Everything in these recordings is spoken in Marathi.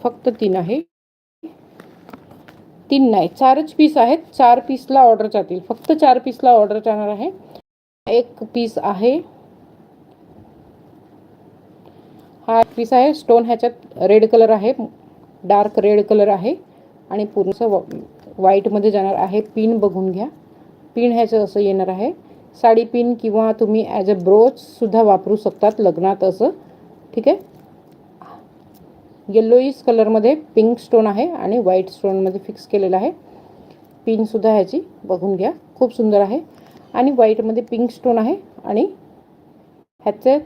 फक्त तीन आहे. तीन नाही चारच पीस आहेत. चार पीसला ऑर्डर जातील. फक्त चार पीसला ऑर्डर जाणार आहे. एक पीस आहे. हा पीस आहे. स्टोन ह्याच्यात रेड कलर आहे. डार्क रेड कलर आहे. आणि पूर्ण व्हाईटमध्ये जाणार आहे. पिन बघून घ्या. पिन ह्याचं असं येणार आहे. साडी पिन किंवा तुम्ही ॲज अ ब्रोचसुद्धा वापरू शकतात. लग्नात असं. ठीक आहे? येल्लोईस कलरमध्ये पिंक स्टोन आहे आणि व्हाईट स्टोनमध्ये फिक्स केलेलं आहे. पिनसुद्धा ह्याची बघून घ्या. खूप सुंदर आहे. आणि व्हाईटमध्ये पिंक स्टोन आहे आणि ह्याच्यात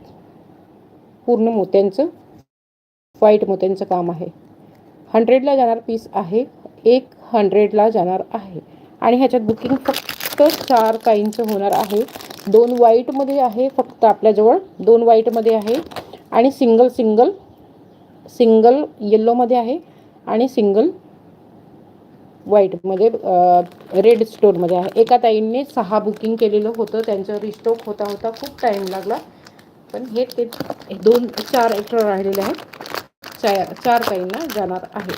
पूर्ण मोत्यांचं व्हाईट मोत्यांचं काम आहे. हंड्रेडला जाणार पीस आहे. एक हंड्रेडला जाणार आहे. आणि ह्याच्यात बुकिंग फक्त चार काहींचं होणार आहे. दोन व्हाईटमध्ये आहे फक्त आपल्याजवळ. दोन व्हाईटमध्ये आहे. आणि सिंगल सिंगल सिंगल येल्लोमध्ये आहे आणि सिंगल व्हाईटमध्ये म्हणजे, रेड स्टोरमध्ये आहे. एका ताईंनी सहा बुकिंग केलेलं होतं. त्यांचं रिस्टॉक होता होता खूप टाईम लागला. पण हे ते दोन चार एक्स्ट्रा राहिलेले आहेत. चार चार ताईंना जाणार आहे.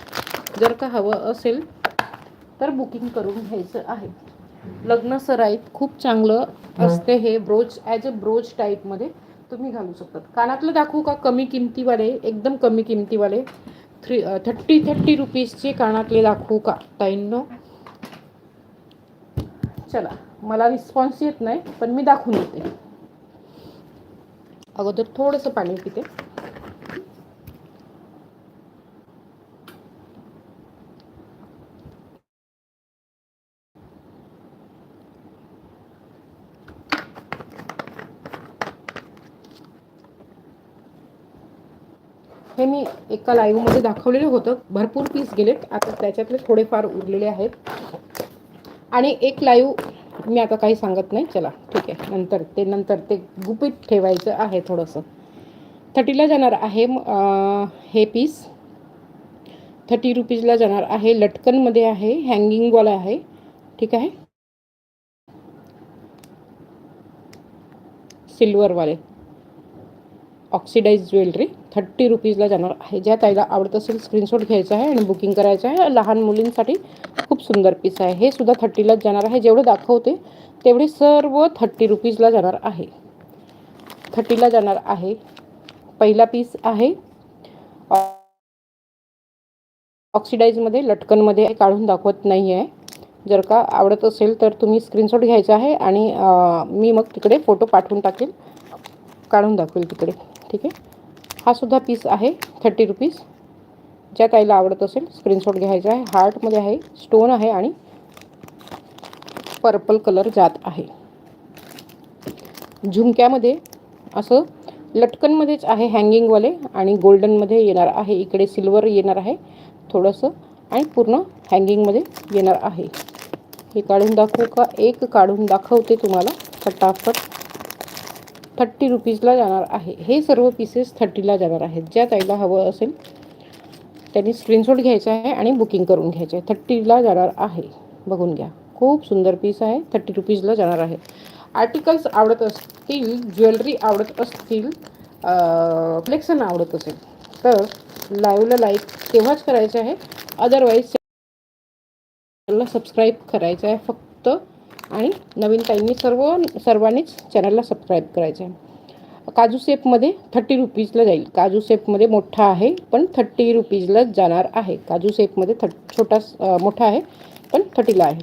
जर का हवं असेल तर बुकिंग करून घ्यायचं आहे. लग्न सराईत खूप चांगलं असते हे ब्रोच ॲज अ ब्रोच टाईपमध्ये. तुम्ही घालू शकतात. कानातलं दाखवू का? कमी किमतीवाले एकदम कमी किमतीवाले थ्री थर्टी थर्टी रुपीजचे कानातले दाखवू का? ताईंनो. चला मला रिस्पॉन्स येत नाही पण मी दाखवून येते अगोदर थोडंसं पाणी पिते. हे मी एका लाईव्हमध्ये दाखवलेलं होतं. भरपूर पीस गेलेत. आता त्याच्यातले थोडेफार उरलेले आहेत. आणि एक लाईव्ह मी आता काही सांगत नाही. चला ठीक आहे. नंतर ते नंतर ते गुपित ठेवायचं आहे थोडंसं. थर्टीला जाणार आहे हे पीस थर्टी रुपीजला जाणार आहे. लटकनमध्ये आहे. हँगिंगवाला आहे. ठीक आहे? सिल्वरवाले ऑक्सिडाईज ज्वेलरी थर्टी रुपीजला जाणार आहे. ज्या ताईला आवडत असेल स्क्रीनशॉट घ्यायचा आहे आणि बुकिंग करायचं आहे. लहान मुलींसाठी खूप सुंदर पीस आहे. हे सुद्धा थर्टीलाच जाणार आहे. जेवढं दाखवते तेवढे सर्व थर्टी रुपीजला जाणार आहे. थर्टीला जाणार आहे. पहिला पीस आहे. ऑक्सिडाईजमध्ये लटकनमध्ये काढून दाखवत नाही आहे जर का आवडत असेल तर तुम्ही स्क्रीनशॉट घ्यायचा आहे आणि मी मग तिकडे फोटो पाठवून टाकेल. काढून दाखवेल तिकडे. ठीक आहे? हा सुद्धा पीस आहे थर्टी रुपीज ज्या ताईला आवडत असेल स्क्रीनशॉट घ्यायचा आहे. हार्टमध्ये आहे स्टोन आहे आणि पर्पल कलर जात आहे. झुमक्यामध्ये असं लटकनमध्येच आहे हँगिंगवाले आणि गोल्डनमध्ये येणार आहे. इकडे सिल्वर येणार आहे थोडंसं. आणि पूर्ण हँगिंगमध्ये येणार आहे. हे काढून दाखवू का? एक काढून दाखवते तुम्हाला फटाफट. थर्टी रुपीजला जाणार आहे. हे सर्व पीसेस थर्टीला जाणार आहेत. ज्या ताईला हवं असेल त्यांनी स्क्रीनशॉट घ्यायचा आहे आणि बुकिंग करून घ्यायचं आहे. थर्टीला जाणार आहे. बघून घ्या. खूप सुंदर पीस आहे. थर्टी रुपीजला जाणार आहे. आर्टिकल्स आवडत असतील ज्वेलरी आवडत असतील कलेक्शन आवडत असेल तर लाईव्हला लाईक तेव्हाच करायचं आहे. अदरवाईज सबस्क्राईब करायचं आहे. फक्त आणि नवीन ताईंनी सर्व सर्वांनीच चॅनलला सबस्क्राईब करायचं आहे. काजू सेपमध्ये थर्टी रुपीजला जाईल. काजू सेपमध्ये मोठा आहे पण थर्टी रुपीजलाच जाणार आहे. काजू सेपमध्ये थट छोटा मोठा आहे पण थर्टीला आहे.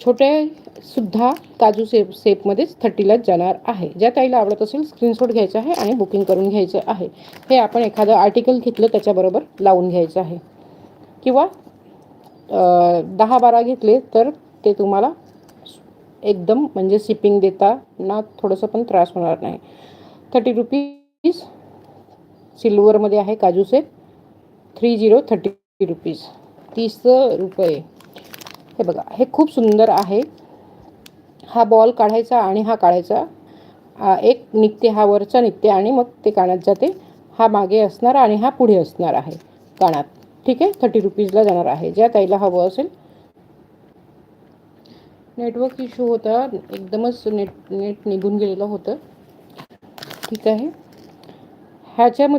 छोटेसुद्धा काजू सेप सेपमध्येच थर्टीलाच जाणार आहे. ज्या ताईला आवडत असेल स्क्रीनशॉट घ्यायचा आहे आणि बुकिंग करून घ्यायचं आहे. हे आपण एखादं आर्टिकल घेतलं त्याच्याबरोबर लावून घ्यायचं आहे. किंवा दहा बारा घेतले तर ते तुम्हाला एकदम म्हणजे शिपिंग देता ना थोडंसं पण त्रास होणार नाही. थर्टी रुपीज सिल्वरमध्ये आहे काजू shape three zero thirty rupees. तीस रुपये. हे बघा हे खूप सुंदर आहे. हा बॉल काढायचा आणि हा काढायचा. एक निघते हा वरचा निघते आणि मग ते कानात जाते. हा मागे असणार आणि हा पुढे असणार आहे कानात. ठीक आहे? थर्टी रुपीजला जाणार आहे. ज्या ताईला हवं असेल नेटवर्क इश्यू होता. एकदमच नेट नेट निघून गेलेलं होतं. ठीक आहे. ह्याच्यामध्ये